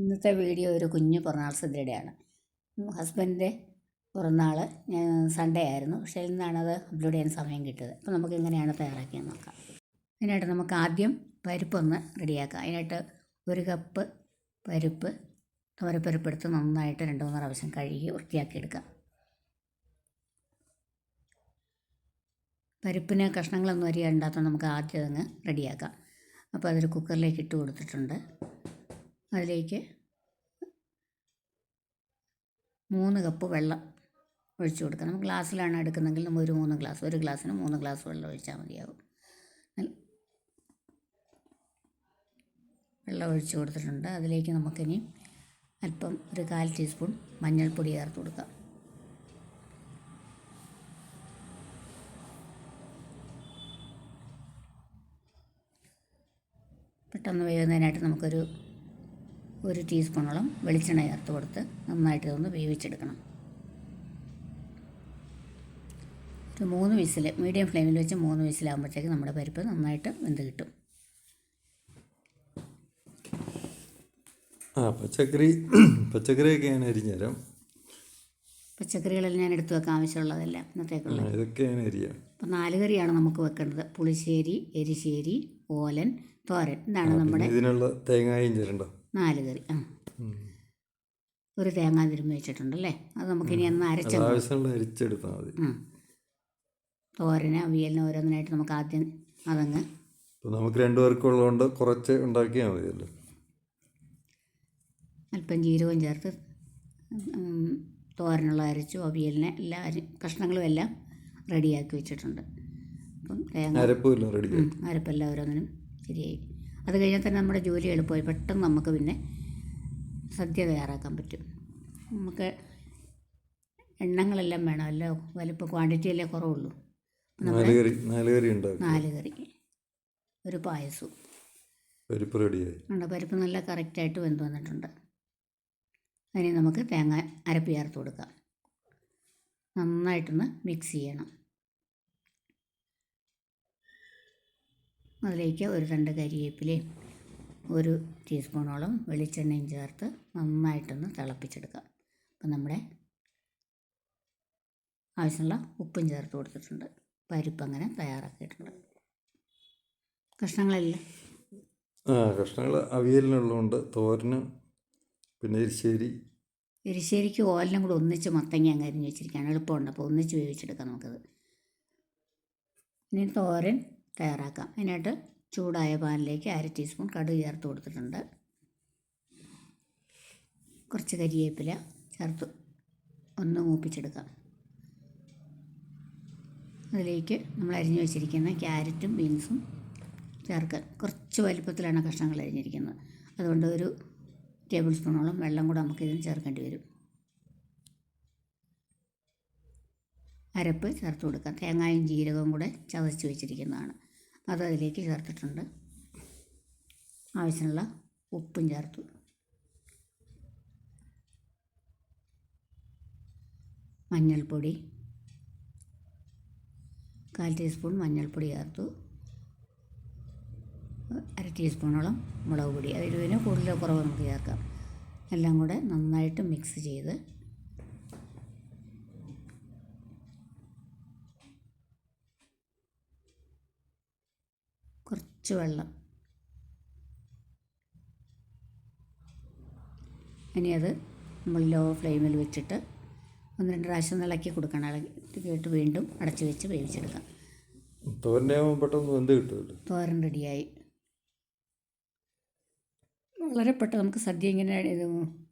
ഇന്നത്തെ വീഡിയോ ഒരു കുഞ്ഞു പിറന്നാൾ സദ്യയുടെയാണ് ഹസ്ബൻഡിന്റെ പിറന്നാൾ സൺഡേ ആയിരുന്നു. പക്ഷേ അത് അപ്ലോഡ് ചെയ്യാൻ സമയം കിട്ടിയത്. അപ്പോൾ നമുക്ക് എങ്ങനെയാണ് തയ്യാറാക്കിയെന്ന് നോക്കാം. അതിനായിട്ട് നമുക്ക് ആദ്യം പരിപ്പൊന്ന് റെഡിയാക്കാം. അതിനായിട്ട് ഒരു കപ്പ് പരിപ്പ് തോരപ്പരിപ്പ് എടുത്ത് നന്നായിട്ട് രണ്ട് മൂന്ന് പ്രാവശ്യം കഴുകി വൃത്തിയാക്കി എടുക്കാം പരിപ്പിന് കഷ്ണങ്ങളൊന്നും അരിയാണ്ടാത്ത നമുക്ക് ആദ്യം അതങ്ങ് റെഡിയാക്കാം. അപ്പോൾ അതൊരു കുക്കറിലേക്ക് ഇട്ട് കൊടുത്തിട്ടുണ്ട്. അതിലേക്ക് മൂന്ന് കപ്പ് വെള്ളം ഒഴിച്ചു കൊടുക്കണം. ഗ്ലാസ്സിലാണ് എടുക്കുന്നതെങ്കിൽ നമ്മൾ ഒരു മൂന്ന് ഗ്ലാസ് ഒരു ഗ്ലാസ്സിന് മൂന്ന് ഗ്ലാസ് വെള്ളം ഒഴിച്ചാൽ മതിയാവും. വെള്ളം ഒഴിച്ചു കൊടുത്തിട്ടുണ്ട്. അതിലേക്ക് നമുക്കിനി അല്പം ഒരു കാൽ ടീസ്പൂൺ മഞ്ഞൾപ്പൊടി ചേർത്ത് കൊടുക്കാം. പെട്ടെന്ന് വേകുന്നതിനായിട്ട് നമുക്കൊരു ഒരു ടീസ്പൂണോളം വെളിച്ചെണ്ണ ചേർത്ത് കൊടുത്ത് നന്നായിട്ട് ഇതൊന്ന് വേവിച്ചെടുക്കണം. ഒരു മൂന്ന് വിസിൽ മീഡിയം ഫ്ലെയിമിൽ വെച്ച് മൂന്ന് വിസിലാകുമ്പോഴത്തേക്ക് നമ്മുടെ പരിപ്പ് നന്നായിട്ട് വെന്ത് കിട്ടും. ആ പച്ചക്കറി പച്ചക്കറിയൊക്കെ ഞാൻ അരിഞ്ഞുതരാം പച്ചക്കറികളെല്ലാം ഞാൻ എടുത്തു വെക്കാൻ ആവശ്യമുള്ളതെല്ലാം ഇന്നത്തേക്കുള്ള. ഇതൊക്കെയാണ് അരിയാം. അപ്പം നാല് കറിയാണ് നമുക്ക് വെക്കേണ്ടത്. പുളിശ്ശേരി എരിശ്ശേരി ഓലൻ തോരൻ. ഇതാണ് നമ്മുടെ ഇതിനുള്ള തേങ്ങായും ചേരണ്ടോ? നാല് കറി ആ. ഒരു തേങ്ങ തിരുമ്മി വെച്ചിട്ടുണ്ടല്ലേ? അത് നമുക്കിനി ഒന്ന് അന്ന് അരച്ചെടുക്കാം അരിച്ചെടുത്താൽ മതി. തോരന് അവിയലിന് ഓരോന്നിനായിട്ട് നമുക്ക് ആദ്യം അതങ്ങ് നമുക്ക് രണ്ടു പേർക്കുള്ളതുകൊണ്ട് കുറച്ച് ഉണ്ടാക്കിയാൽ മതിയല്ലോ. അല്പം ജീരകം ചേർത്ത് തോരനുള്ള അരച്ചു അവിയലിനെ എല്ലാ കഷ്ണങ്ങളും എല്ലാം റെഡിയാക്കി വെച്ചിട്ടുണ്ട്. അപ്പം തേങ്ങ അരപ്പെല്ലാം ഓരോന്നിനും ശരിയായി. അത് കഴിഞ്ഞാൽ തന്നെ നമ്മുടെ ജോലി എളുപ്പമായി. പെട്ടെന്ന് നമുക്ക് പിന്നെ സദ്യ തയ്യാറാക്കാൻ പറ്റും. നമുക്ക് എണ്ണങ്ങളെല്ലാം വേണമല്ലോ വലിപ്പം ക്വാണ്ടിറ്റി അല്ലേ കുറവുള്ളൂ. നാല് കറി നാല് കറി ഉണ്ടാക്കും നാല് കറി ഒരു പായസവും പരിപ്പ് റെഡിയായി. ഉണ്ട് പരിപ്പ് നല്ല കറക്റ്റായിട്ട് വെന്ത് വന്നിട്ടുണ്ട്. അതിന് നമുക്ക് തേങ്ങ അരപ്പ് ചേർത്ത് കൊടുക്കാം. നന്നായിട്ടൊന്ന് മിക്സ് ചെയ്യണം. അതിലേക്ക് ഒരു രണ്ട് കരിവേപ്പിലയും ഒരു ടീസ്പൂണോളം വെളിച്ചെണ്ണയും ചേർത്ത് നന്നായിട്ടൊന്ന് തിളപ്പിച്ചെടുക്കാം. അപ്പം നമ്മുടെ ആവശ്യമുള്ള ഉപ്പും ചേർത്ത് കൊടുത്തിട്ടുണ്ട്. പരിപ്പ് അങ്ങനെ തയ്യാറാക്കിയിട്ടുണ്ട്. കഷ്ണങ്ങളല്ലേ? ആ കഷ്ണങ്ങൾ അവിയലിനുള്ളതുകൊണ്ട് തോരന് പിന്നെ എരിശ്ശേരി. എരിശ്ശേരിക്ക് ഓലിനും കൂടെ ഒന്നിച്ച് മത്തങ്ങ അങ്ങ് അരിഞ്ഞ് വെച്ചിരിക്കുകയാണ്. എളുപ്പമുണ്ട്. അപ്പോൾ ഒന്നിച്ച് വേവിച്ചെടുക്കാം നമുക്കത്. ഇനി തോരൻ തയ്യാറാക്കാം. അതിനായിട്ട് ചൂടായ പാനിലേക്ക് അര ടീസ്പൂൺ കടുക് ചേർത്ത് കൊടുത്തിട്ടുണ്ട്. കുറച്ച് കരിവേപ്പില ചേർത്ത് ഒന്ന് മൂപ്പിച്ചെടുക്കാം. അതിലേക്ക് നമ്മൾ അരിഞ്ഞു വെച്ചിരിക്കുന്ന ക്യാരറ്റും ബീൻസും ചേർക്കാൻ കുറച്ച് വലിപ്പത്തിലാണ് കഷ്ണങ്ങൾ അരിഞ്ഞിരിക്കുന്നത്. അതുകൊണ്ട് ഒരു ടേബിൾ സ്പൂണോളം വെള്ളം കൂടെ നമുക്ക് ഇതിന് ചേർക്കേണ്ടി വരും. അരപ്പ് ചേർത്ത് കൊടുക്കാം. തേങ്ങായും ജീരകവും കൂടെ ചതച്ച് വെച്ചിരിക്കുന്നതാണ്. അത് അതിലേക്ക് ചേർത്തിട്ടുണ്ട്. ആവശ്യമുള്ള ഉപ്പും ചേർത്തു. മഞ്ഞൾപ്പൊടി. കാൽ ടീസ്പൂൺ മഞ്ഞൾപ്പൊടി ചേർത്തു. അര ടീസ്പൂണോളം മുളക് പൊടി. എരിവിന് കൂടുതൽ കുറവ് നമുക്ക് ചേർക്കാം. എല്ലാം കൂടെ നന്നായിട്ട് മിക്സ് ചെയ്ത് കുറച്ച് വെള്ളം. ഇനി അത് നമ്മൾ ലോ ഫ്ലെയിമിൽ വെച്ചിട്ട് ഒന്ന് രണ്ട് പ്രാവശ്യം ഇളക്കി കൊടുക്കണം. ഇളക്കി കേട്ട് വീണ്ടും അടച്ചു വെച്ച് വേവിച്ചെടുക്കാം. തോരന്റെ പെട്ടെന്ന് വെന്ത് കിട്ടുമല്ലോ. തോരൻ റെഡിയായി. വളരെ പെട്ടെന്ന് നമുക്ക് സദ്യ ഇങ്ങനെ ഇത്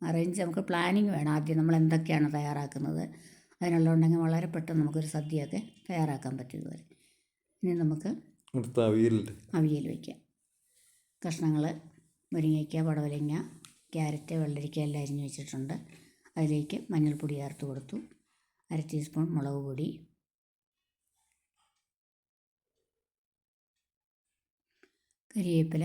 അറേഞ്ച് നമുക്ക് പ്ലാനിങ് വേണം. ആദ്യം നമ്മൾ എന്തൊക്കെയാണ് തയ്യാറാക്കുന്നത്? അതിനുള്ളതുണ്ടെങ്കിൽ വളരെ പെട്ടെന്ന് നമുക്കൊരു സദ്യയൊക്കെ തയ്യാറാക്കാൻ പറ്റും ഇതുവരെ. ഇനി നമുക്ക് അടുത്ത അവിയലിന്റെ അവിയൽ വയ്ക്കാം കഷ്ണങ്ങൾ മുരിങ്ങയ്ക്ക പടവലങ്ങ ക്യാരറ്റ് വെള്ളരിക്ക എല്ലാം അരിഞ്ഞ് വെച്ചിട്ടുണ്ട്. അതിലേക്ക് മഞ്ഞൾപ്പൊടി ചേർത്ത് കൊടുത്തു. അര ടീസ്പൂൺ മുളക് പൊടി. കരിവേപ്പില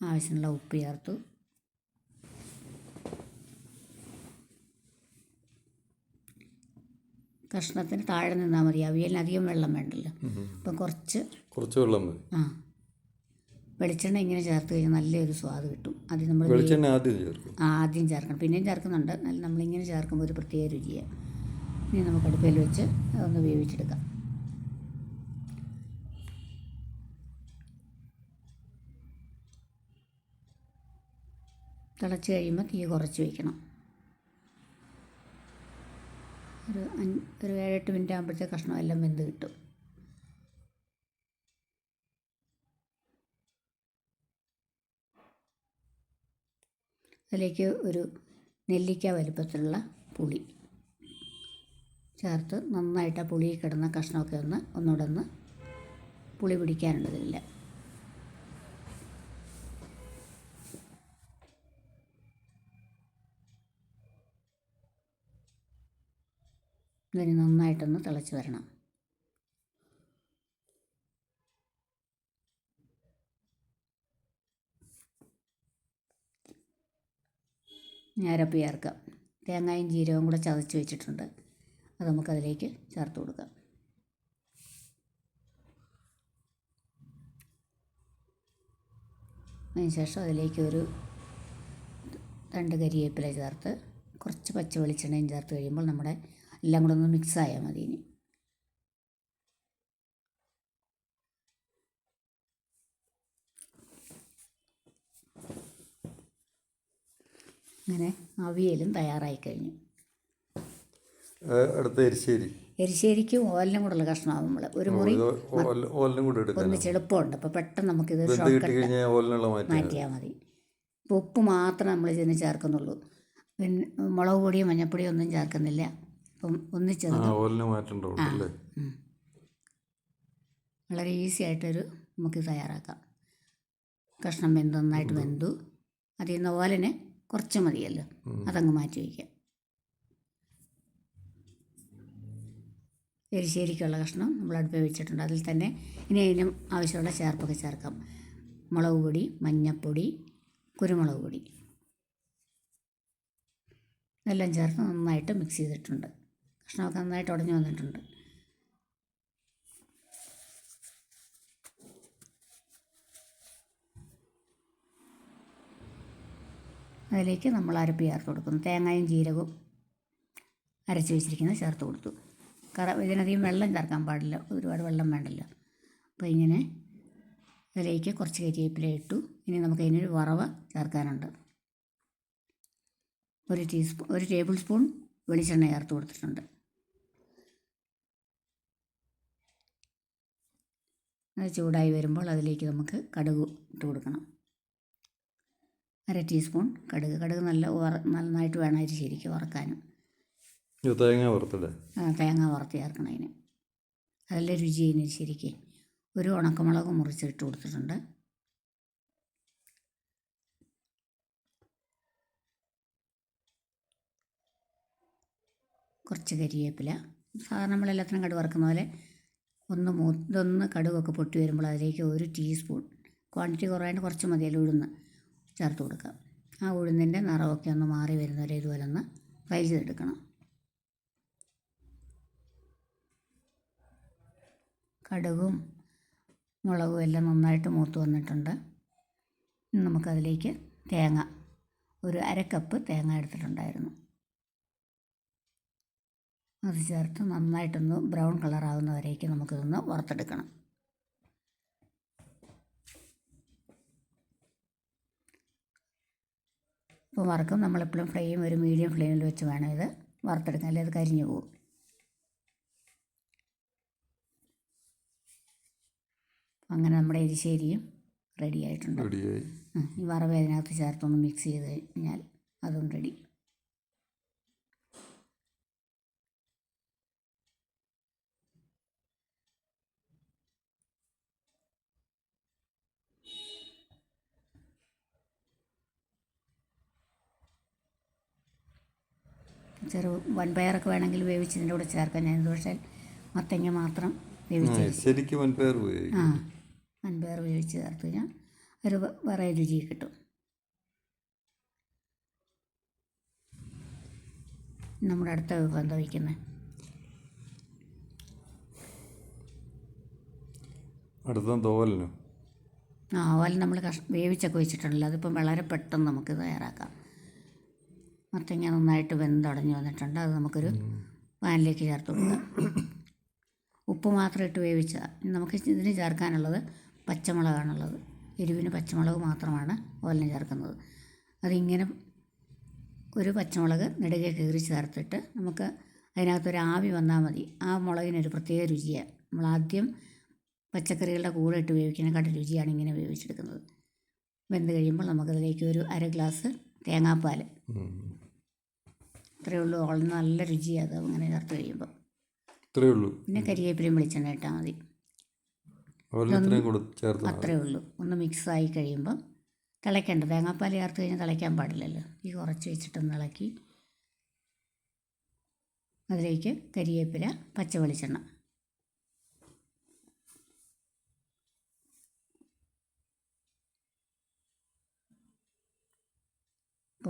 ആവശ്യമുള്ള ഉപ്പ് ചേർത്തു. കഷ്ണത്തിന് താഴെ നിന്നാൽ മതി. അവിയലിന് അധികം വെള്ളം വേണ്ടല്ലോ. അപ്പം കുറച്ച് കുറച്ച് വെള്ളം മതി. ആ. വെളിച്ചെണ്ണ ഇങ്ങനെ ചേർത്ത് കഴിഞ്ഞാൽ നല്ലൊരു സ്വാദ് കിട്ടും. അത് നമ്മൾ വെളിച്ചെണ്ണ ആദ്യം ചേർക്കും. ആദ്യം ചേർക്കണം. പിന്നെയും ചേർക്കുന്നുണ്ട്. നമ്മളിങ്ങനെ ചേർക്കുമ്പോൾ ഒരു പ്രത്യേക രുചിയാണ് ഇനി നമുക്ക് അടുപ്പയിൽ വെച്ച് അതൊന്ന് വേവിച്ചെടുക്കാം. തിളച്ച് കഴിയുമ്പോൾ തീ കുറച്ച് വയ്ക്കണം ഒരു അഞ്ച് ഒരു ഏഴെട്ട് മിനിറ്റ് ആകുമ്പോഴത്തേക്ക് കഷ്ണം എല്ലാം വെന്ത് കിട്ടും. അതിലേക്ക് ഒരു നെല്ലിക്ക വലുപ്പത്തിലുള്ള പുളി ചേർത്ത് നന്നായിട്ട് ആ പുളി കിടന്ന കഷ്ണമൊക്കെ ഒന്ന് ഒന്നുകൂടെ ഒന്ന് പുളി പിടിക്കാനുണ്ട് ഇതിന് നന്നായിട്ടൊന്ന് തിളച്ച് വരണം. ഞാരപ്പ് ചേർക്കാം. തേങ്ങയും ജീരകവും കൂടെ ചതച്ച് വെച്ചിട്ടുണ്ട്. അത് നമുക്കതിലേക്ക് ചേർത്ത് കൊടുക്കാം. അതിനുശേഷം അതിലേക്ക് ഒരു രണ്ട് കരിവേപ്പില ചേർത്ത് കുറച്ച് പച്ച വെളിച്ചെണ്ണയും ചേർത്ത് കഴിയുമ്പോൾ നമ്മുടെ എല്ലാം കൂടെ ഒന്ന് മിക്സ് ആയാൽ മതി ഇനി. അങ്ങനെ അവിയലും തയ്യാറായി കഴിഞ്ഞു. അടുത്ത എരിശ്ശേരി. എരിശ്ശേരിക്കും ഓലിനും കൂടെയുള്ള കഷ്ണമാകും നമ്മൾ ഒരു മുറി ഓലിനും കൂടെ ഒന്നിച്ച് എളുപ്പമുണ്ട്. അപ്പോൾ പെട്ടെന്ന് നമുക്കിത് മാറ്റിയാൽ മതി. ഇപ്പോൾ ഉപ്പ് മാത്രം നമ്മൾ ഇതിന് ചേർക്കുന്നുള്ളൂ. പിന്നെ മുളക് പൊടിയും മഞ്ഞപ്പൊടിയും ഒന്നും ചേർക്കുന്നില്ല. ഒന്നിച്ചത്. വളരെ ഈസി ആയിട്ടൊരു നമുക്ക് തയ്യാറാക്കാം. കഷ്ണം വെന്ത് നന്നായിട്ട് വെന്തു. അതിൽ നിന്ന് ഓലന് കുറച്ച് മതിയല്ലോ. അതങ്ങ് മാറ്റി വയ്ക്കാം. എരിശ്ശേരിക്കുള്ള കഷ്ണം നമ്മൾ അടുപ്പിൽ വെച്ചിട്ടുണ്ട്. അതിൽ തന്നെ ഇനി അതിനും ആവശ്യമുള്ള ചേർപ്പൊക്കെ ചേർക്കാം. മുളക് പൊടി മഞ്ഞൾപ്പൊടി കുരുമുളക് പൊടി. എല്ലാം ചേർത്ത് നന്നായിട്ട് മിക്സ് ചെയ്തിട്ടുണ്ട്. കഷ്ണമൊക്കെ നന്നായിട്ട് ഉടഞ്ഞു വന്നിട്ടുണ്ട്. അതിലേക്ക് നമ്മൾ അരപ്പ് ചേർത്ത് കൊടുക്കുന്നു. തേങ്ങയും ജീരകവും അരച്ച് വെച്ചിരിക്കുന്നത് ചേർത്ത് കൊടുത്തു. കറ ഇതിനധികം വെള്ളം ചേർക്കാൻ പാടില്ല. ഒരുപാട് വെള്ളം വേണ്ടല്ലോ. അപ്പോൾ ഇങ്ങനെ അതിലേക്ക് കുറച്ച് കരിവേപ്പില ഇട്ടു. ഇനി നമുക്ക് അതിനൊരു വറവ് ചേർക്കാനുണ്ട്. ഒരു ടീസ്പൂൺ ഒരു ടേബിൾ സ്പൂൺ വെളിച്ചെണ്ണ ചേർത്ത് കൊടുത്തിട്ടുണ്ട്. അത് ചൂടായി വരുമ്പോൾ അതിലേക്ക് നമുക്ക് കടുക് ഇട്ട് കൊടുക്കണം. അര ടീസ്പൂൺ കടുക്. കടുക് നല്ല നന്നായിട്ട് വേണം അരി ശരിക്കും വറക്കാനും. തേങ്ങ വറുത്തല്ലേ? ആ, തേങ്ങ വറുത്ത് ചേർക്കണം അതിന് അതല്ല രുചി അതിന് ശരിക്ക്. ഒരു ഉണക്കമുളക് മുറിച്ചിട്ട് കൊടുത്തിട്ടുണ്ട്. കുറച്ച് കരിവേപ്പില സാധാരണ നമ്മളെല്ലാത്തിനും കടുക് വറുക്കുന്ന പോലെ ഒന്ന് മൂ ഇതൊന്ന് കടുകൊക്കെ പൊട്ടി വരുമ്പോൾ അതിലേക്ക് ഒരു ടീസ്പൂൺ ക്വാണ്ടിറ്റി കുറവായതുകൊണ്ട് കുറച്ച് മതിയല്ലോ ഉഴുന്ന് ചേർത്ത് കൊടുക്കാം. ആ ഉഴുന്നിന്റെ നിറമൊക്കെ ഒന്ന് മാറി വരുന്നവരെ ഇതുപോലെ ഒന്ന് ഫ്രൈ ചെയ്തെടുക്കണം. കടുകും മുളകും എല്ലാം നന്നായിട്ട് മൂത്ത് വന്നിട്ടുണ്ട്. നമുക്കതിലേക്ക് തേങ്ങ ഒരു അര കപ്പ് തേങ്ങ എടുത്തിട്ടുണ്ടായിരുന്നു. അത് ചേർത്ത് നന്നായിട്ടൊന്ന് ബ്രൗൺ കളറാവുന്നവരേക്ക് നമുക്കിതൊന്ന് വറുത്തെടുക്കണം. ഇപ്പോൾ വറുക്കും. നമ്മളെപ്പോഴും ഫ്ലെയിം ഒരു മീഡിയം ഫ്ലെയിമിൽ വെച്ച് വേണം ഇത് വറുത്തെടുക്കാൻ. അല്ലെങ്കിൽ അത് കരിഞ്ഞു പോകും. അങ്ങനെ നമ്മുടെ എരിശ്ശേരിയും റെഡി ആയിട്ടുണ്ട്. ഈ വറവ് അതിനകത്ത് ചേർത്തൊന്ന് മിക്സ് ചെയ്ത് കഴിഞ്ഞാൽ അതും റെഡി. ചെറു വൻപയറൊക്കെ വേണമെങ്കിൽ വേവിച്ച് ഇതിന്റെ കൂടെ ചേർക്കാൻ ഞാൻ ദോശയിൽ മത്തങ്ങ മാത്രം വേവിച്ച് ശരിക്കും വൻപയർ ആ വൻപയർ വേവിച്ച് ചേർത്ത് കഴിഞ്ഞാൽ ഒരു വേറെ രുചി കിട്ടും. നമ്മുടെ അടുത്ത വിഭവം എന്താ വയ്ക്കുന്നത് ആ ഓല നമ്മൾ കഷ് വേവിച്ചൊക്കെ വെച്ചിട്ടുണ്ടല്ലോ. അതിപ്പം വളരെ പെട്ടെന്ന് നമുക്ക് തയ്യാറാക്കാം. മത്തങ്ങ നന്നായിട്ട് വെന്തുടഞ്ഞ് വന്നിട്ടുണ്ട്. അത് നമുക്കൊരു പാനിലേക്ക് ചേർത്ത് കൊടുക്കാം. ഉപ്പ് മാത്രം ഇട്ട് വേവിച്ച നമുക്ക് ഇതിന് ചേർക്കാനുള്ളത് പച്ചമുളകാണുള്ളത്. എരിവിന് പച്ചമുളക് മാത്രമാണ് ഓലിന് ചേർക്കുന്നത്. അതിങ്ങനെ ഒരു പച്ചമുളക് നെടുകെ കീറി ചേർത്തിട്ട് നമുക്ക് അതിനകത്തൊരു ആവി വന്നാൽ മതി. ആ മുളകിനൊരു പ്രത്യേക രുചിയാണ് നമ്മൾ ആദ്യം പച്ചക്കറികളുടെ കൂടെ ഇട്ട് വേവിക്കുന്നതിനെക്കാട്ടും രുചിയാണ് ഇങ്ങനെ വേവിച്ചെടുക്കുന്നത്. വെന്ത് കഴിയുമ്പോൾ നമുക്കതിലേക്ക് ഒരു അര ഗ്ലാസ് തേങ്ങാപ്പാൽ. ഇത്രയേ ഉള്ളൂ ഓൾ നല്ല രുചിയാണ് അത് അങ്ങനെ ചേർത്ത് കഴിയുമ്പോൾ ഇത്രയേ ഉള്ളൂ പിന്നെ കരിയേപ്പിലും വെളിച്ചെണ്ണ ഇട്ടാൽ മതി. അത്രേ ഉള്ളൂ ഒന്ന് മിക്സ് ആയി കഴിയുമ്പോൾ തിളയ്ക്കണ്ട. തേങ്ങാപ്പാൽ ചേർത്ത് കഴിഞ്ഞാൽ തിളയ്ക്കാൻ പാടില്ലല്ലോ. ഈ കുറച്ച് വെച്ചിട്ടൊന്ന് ഇളക്കി അതിലേക്ക് കരിയേപ്പില പച്ച വെളിച്ചെണ്ണ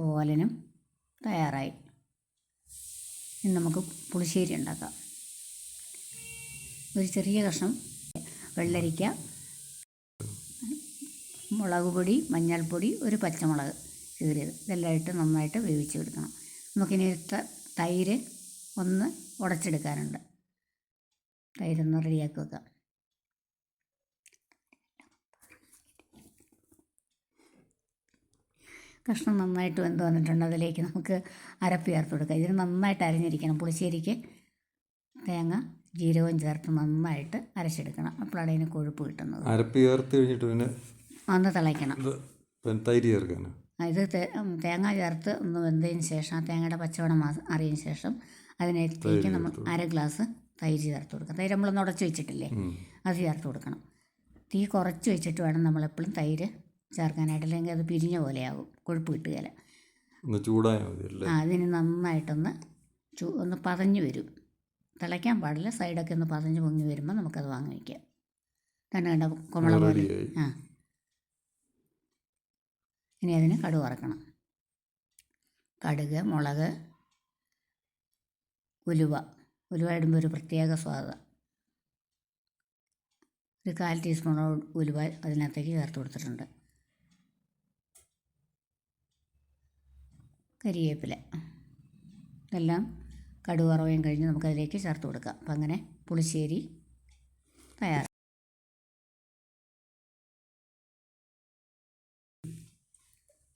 പോലനും തയ്യാറായി. ഇനി നമുക്ക് പുളിശ്ശേരി ഉണ്ടാക്കാം. ഒരു ചെറിയ കഷ്ണം വെള്ളരിക്ക മുളക് പൊടി മഞ്ഞൾപ്പൊടി ഒരു പച്ചമുളക് കീറിയത്. ഇതെല്ലാം ഇട്ട് നന്നായിട്ട് വേവിച്ച് കൊടുക്കണം നമുക്കിനി ത- തൈര് ഒന്ന് ഉടച്ചെടുക്കാനുണ്ട്. തൈരൊന്ന് റെഡിയാക്കി വെക്കാം. കഷ്ണം നന്നായിട്ട് വെന്ത് വന്നിട്ടുണ്ട്. അതിലേക്ക് നമുക്ക് അരപ്പ് ചേർത്ത് കൊടുക്കാം. ഇതിന് നന്നായിട്ട് അരിഞ്ഞിരിക്കണം. പുളിശ്ശേരിക്ക് തേങ്ങ ജീരകം ചേർത്ത് നന്നായിട്ട് അരച്ചെടുക്കണം. അപ്പോഴാണ് അതിന് കൊഴുപ്പ് കിട്ടുന്നത്. അരപ്പ് ചേർത്ത് കഴിഞ്ഞിട്ട് പിന്നെ ഒന്ന് തിളയ്ക്കണം. തൈര് ചേർക്കണം ഇത് തേങ്ങ ചേർത്ത് ഒന്ന് വെന്തതിന് ശേഷം ആ തേങ്ങയുടെ പച്ചവടം അറിയതിന് ശേഷം അതിനകത്തേക്ക് നമ്മൾ അര ഗ്ലാസ് തൈര് ചേർത്ത് കൊടുക്കുക തൈര് നമ്മളൊന്ന് ഉടച്ച് വെച്ചിട്ടില്ലേ? അത് ചേർത്ത് കൊടുക്കണം. തീ കുറച്ച് വെച്ചിട്ട് വേണം നമ്മളെപ്പോഴും തൈര് ചേർക്കാനായിട്ട് അല്ലെങ്കിൽ അത് പിരിഞ്ഞ പോലെയാകും. കൊഴുപ്പ് കിട്ടുകയില്ല ഒന്ന് ചൂടായാൽ ആ അതിന് നന്നായിട്ടൊന്ന് ചൂ ഒന്ന് പതഞ്ഞ് വരും. തിളയ്ക്കാൻ പാടില്ല. സൈഡൊക്കെ ഒന്ന് പതഞ്ഞ് പൊങ്ങി വരുമ്പോൾ നമുക്കത് വാങ്ങി വയ്ക്കാം. തന്നെ കണ്ട? കുമള പോലെ. ആ. ഇനി അതിന് കടുക് വറക്കണം. കടുക് മുളക് ഉലുവ. ഉലുവ ഇടുമ്പോൾ ഒരു പ്രത്യേക സ്വാദ. ഒരു കാൽ ടീസ്പൂണോ ഉലുവ അതിനകത്തേക്ക് ചേർത്ത് കൊടുത്തിട്ടുണ്ട്. കരിവേപ്പില ഇതെല്ലാം കടുക് വറവയും കഴിഞ്ഞ് നമുക്കതിലേക്ക് ചേർത്ത് കൊടുക്കാം. അപ്പം അങ്ങനെ പുളിശ്ശേരി തയ്യാർ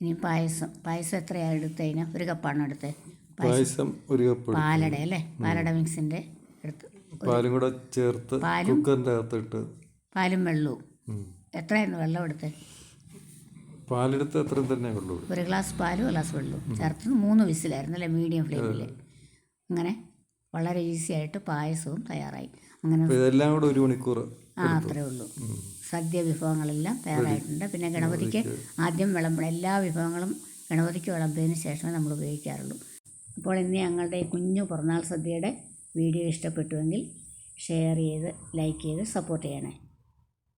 ഇനി പായസം. പായസം എത്രയാണ് എടുത്തതിന്? ഒരു കപ്പാണ് എടുത്തത് പായസം ഒരു കപ്പ് പാലട അല്ലേ? പാലട മിക്സിന്റെ എടുത്ത് പാലും കൂടെ ചേർത്ത് പാലും- കുക്കറിന്റെ അകത്തിട്ട് പാലും വെള്ളവും. എത്രയായിരുന്നു വെള്ളം എടുത്ത്? പാലെടുത്ത് അത്രയും തന്നെ ഉള്ളൂ ഒരു ഗ്ലാസ് പാലും ഒരു ഗ്ലാസ് വെള്ളവും ചേർത്ത് മൂന്ന് വിസിലായിരുന്നു അല്ലേ? മീഡിയം ഫ്ലെയിമിൽ. അങ്ങനെ വളരെ ഈസി ആയിട്ട് പായസവും തയ്യാറായി. അങ്ങനെ അപ്പോൾ ഇതെല്ലാം കൂടെ ഒരു മണിക്കൂർ ആ അത്രേ ഉള്ളൂ. സദ്യ വിഭവങ്ങളെല്ലാം തയ്യാറായിട്ടുണ്ട്. പിന്നെ ഗണപതിക്ക് ആദ്യം വിളമ്പണം എല്ലാ വിഭവങ്ങളും ഗണപതിക്ക് വിളമ്പതിന് ശേഷമേ നമ്മൾ ഉപയോഗിക്കാറുള്ളൂ. അപ്പോൾ ഇന്ന് ഞങ്ങളുടെ ഈ കുഞ്ഞു പിറന്നാൾ സദ്യയുടെ വീഡിയോ ഇഷ്ടപ്പെട്ടുവെങ്കിൽ ഷെയർ ചെയ്ത് ലൈക്ക് ചെയ്ത് സപ്പോർട്ട് ചെയ്യണേ.